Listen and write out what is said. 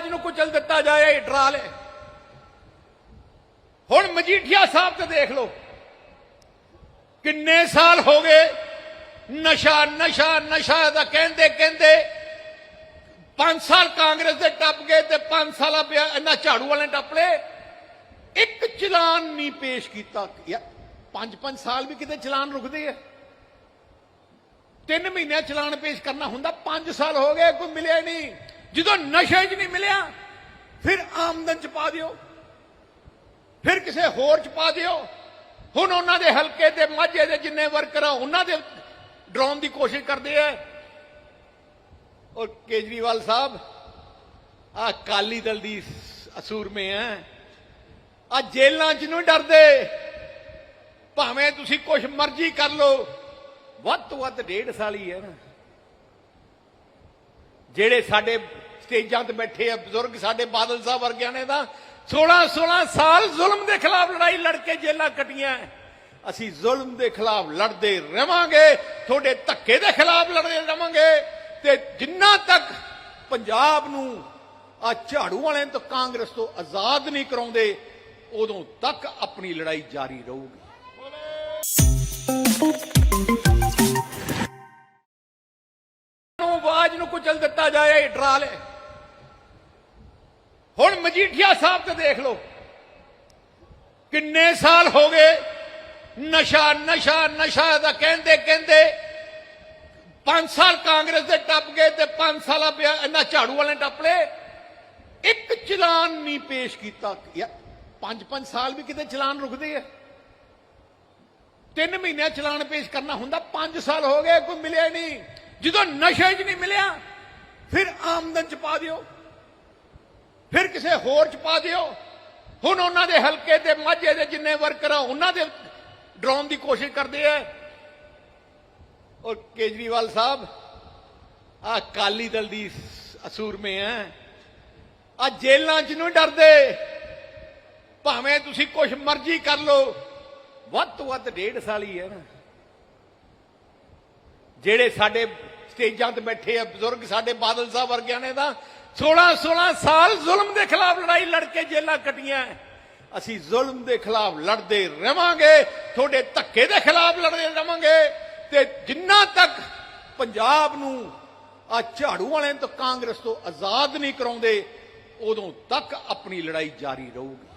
ਆਵਾਜ਼ ਨੂੰ ਕੁਚਲ ਦਿੱਤਾ ਜਾਏ, ਇਹ ਡਰਾ ਲੈ ਹੁਣ ਮਜੀਠੀਆ ਸਾਹਿਬ ਤੇ ਦੇਖ ਲਓ। ਕਿੰਨੇ ਸਾਲ ਹੋ ਗਏ, ਨਸ਼ਾ ਨਸ਼ਾ ਨਸ਼ਾ ਦਾ ਕਹਿੰਦੇ ਕਹਿੰਦੇ 5 ਸਾਲ ਕਾਂਗਰਸ ਦੇ ਟੱਪ ਗਏ ਤੇ 5 ਸਾਲਾਂ ਇਹਨਾਂ ਝਾੜੂ ਵਾਲੇ ਟੱਪ ਲਏ। ਇੱਕ ਚਲਾਨ ਨਹੀਂ ਪੇਸ਼ ਕੀਤਾ। ਪੰਜ ਪੰਜ ਸਾਲ ਵੀ ਕਿਤੇ ਚਲਾਨ ਰੁਕਦੇ ਆ। ਤਿੰਨ ਮਹੀਨਿਆਂ ਚਲਾਨ ਪੇਸ਼ ਕਰਨਾ ਹੁੰਦਾ 5 ਸਾਲ ਹੋ ਗਏ, ਕੋਈ ਮਿਲਿਆ ਨਹੀਂ। ਜਦੋਂ ਨਸ਼ੇ 'ਚ ਨਹੀਂ ਮਿਲਿਆ, ਫਿਰ ਆਮਦਨ 'ਚ ਪਾ ਦਿਓ। ਫਿਰ ਕਿਸੇ ਹੋਰ 'ਚ ਪਾ ਦਿਓ। ਹੁਣ ਉਹਨਾਂ ਦੇ ਹਲਕੇ ਤੇ ਮਾਝੇ ਦੇ ਜਿੰਨੇ ਵਰਕਰ ਆ, ਉਹਨਾਂ ਦੇ ਡਰਾਉਣ ਦੀ ਕੋਸ਼ਿਸ਼ ਕਰਦੇ ਆ। ਔਰ ਕੇਜਰੀਵਾਲ ਸਾਹਿਬ ਆ ਕਾਲੀ ਦਲ ਦੀ ਅਸੂਰਮੇ ਹੈ ਆ। ਜੇਲਾਂ 'ਚ ਨਹੀਂ ਡਰਦੇ। ਭਾਵੇਂ ਤੁਸੀਂ ਕੁਝ ਮਰਜ਼ੀ ਕਰ ਲਓ, ਵੱਧ ਤੋਂ ਵੱਧ ਡੇਢ ਸਾਲ ਹੀ ਹੈ ਨਾ। ਜਿਹੜੇ ਸਾਡੇ ਸਟੇਜਾਂ ਤੇ ਬੈਠੇ ਆ ਬਜ਼ੁਰਗ ਸਾਡੇ ਬਾਦਲ ਸਾਹਿਬ ਵਰਗਿਆਂ ਨੇ ਤਾਂ 16 16 ਸਾਲ ਜ਼ੁਲਮ ਦੇ ਖਿਲਾਫ ਲੜਾਈ ਲੜ ਕੇ ਜੇਲਾਂ ਕੱਟੀਆਂ। ਅਸੀਂ ਜ਼ੁਲਮ ਦੇ ਖਿਲਾਫ ਲੜਦੇ ਰਵਾਂਗੇ, ਤੁਹਾਡੇ ਧੱਕੇ ਦੇ ਖਿਲਾਫ ਲੜਦੇ ਰਵਾਂਗੇ ਤੇ ਜਿੰਨਾ ਤੱਕ ਪੰਜਾਬ ਨੂੰ ਆ ਝਾੜੂ ਵਾਲਿਆਂ ਤੋਂ ਕਾਂਗਰਸ ਤੋਂ ਆਜ਼ਾਦ ਨਹੀਂ ਕਰਾਉਂਦੇ, ਉਦੋਂ ਤੱਕ ਆਪਣੀ ਲੜਾਈ ਜਾਰੀ ਰਹੂਗੀ। ਨੂੰ ਆਵਾਜ਼ ਨੂੰ ਕੁਚਲ ਦਿੱਤਾ ਇਹ ਡਰਾ ਲੈ ਹੁਣ ਮਜੀਠੀਆ ਸਾਹਿਬ ਤੇ ਦੇਖ ਲਓ। ਕਿੰਨੇ ਸਾਲ ਹੋ ਗਏ, ਨਸ਼ਾ ਨਸ਼ਾ ਨਸ਼ਾ ਦਾ ਕਹਿੰਦੇ ਕਹਿੰਦੇ 5 ਸਾਲ ਕਾਂਗਰਸ ਦੇ ਟੱਪ ਗਏ ਤੇ 5 ਸਾਲਾਂ ਪਿਆ ਇਹਨਾਂ ਝਾੜੂ ਵਾਲੇ ਟੱਪ ਲਏ। ਇੱਕ ਚਲਾਨ ਨਹੀਂ ਪੇਸ਼ ਕੀਤਾ। ਯਾਰ ਪੰਜ ਪੰਜ ਸਾਲ ਵੀ ਕਿਤੇ ਚਲਾਨ ਰੁਕਦੇ ਆ। ਤਿੰਨ ਮਹੀਨਿਆਂ ਚਲਾਨ ਪੇਸ਼ ਕਰਨਾ ਹੁੰਦਾ 5 ਸਾਲ ਹੋ ਗਏ, ਕੋਈ ਮਿਲਿਆ ਨਹੀਂ। ਜਦੋਂ ਨਸ਼ੇ 'ਚ ਨਹੀਂ ਮਿਲਿਆ ਫਿਰ ਆਮਦਨ 'ਚ ਪਾ ਦਿਓ। ਫਿਰ ਕਿਸੇ ਹੋਰ 'ਚ ਪਾ ਦਿਓ। ਹੁਣ ਉਹਨਾਂ ਦੇ ਹਲਕੇ ਤੇ ਮਾਝੇ ਦੇ ਜਿੰਨੇ ਵਰਕਰ ਆ, ਉਹਨਾਂ ਦੇ ਡਰਾਉਣ ਦੀ ਕੋਸ਼ਿਸ਼ ਕਰਦੇ ਆ। ਔਰ ਕੇਜਰੀਵਾਲ ਸਾਹਿਬ ਆ ਕਾਲੀ ਦਲ ਦੀ ਅਸੂਰਮੇ ਹੈ ਆ। ਜੇਲਾਂ 'ਚ ਨਹੀਂ ਡਰਦੇ। ਭਾਵੇਂ ਤੁਸੀਂ ਕੁਝ ਮਰਜ਼ੀ ਕਰ ਲਓ। ਵੱਧ ਤੋਂ ਵੱਧ ਡੇਢ ਸਾਲ ਹੀ ਹੈ ਨਾ। ਜਿਹੜੇ ਸਾਡੇ ਸਟੇਜਾਂ ਤੇ ਬੈਠੇ ਆ ਬਜ਼ੁਰਗ ਸਾਡੇ ਬਾਦਲ ਸਾਹਿਬ ਵਰਗਿਆਂ ਨੇ ਤਾਂ 16 16 ਸਾਲ ਜ਼ੁਲਮ ਦੇ ਖਿਲਾਫ ਲੜਾਈ ਲੜ ਕੇ ਜੇਲਾਂ ਕੱਟੀਆਂ। ਅਸੀਂ ਜ਼ੁਲਮ ਦੇ ਖਿਲਾਫ ਲੜਦੇ ਰਵਾਂਗੇ, ਤੁਹਾਡੇ ਧੱਕੇ ਦੇ ਖਿਲਾਫ ਲੜਦੇ ਰਵਾਂਗੇ ਤੇ ਜਿੰਨਾ ਤੱਕ ਪੰਜਾਬ ਨੂੰ ਆ ਝਾੜੂ ਵਾਲਿਆਂ ਤੋਂ ਕਾਂਗਰਸ ਤੋਂ ਆਜ਼ਾਦ ਨਹੀਂ ਕਰਾਉਂਦੇ, ਉਦੋਂ ਤੱਕ ਆਪਣੀ ਲੜਾਈ ਜਾਰੀ ਰਹੂਗੀ।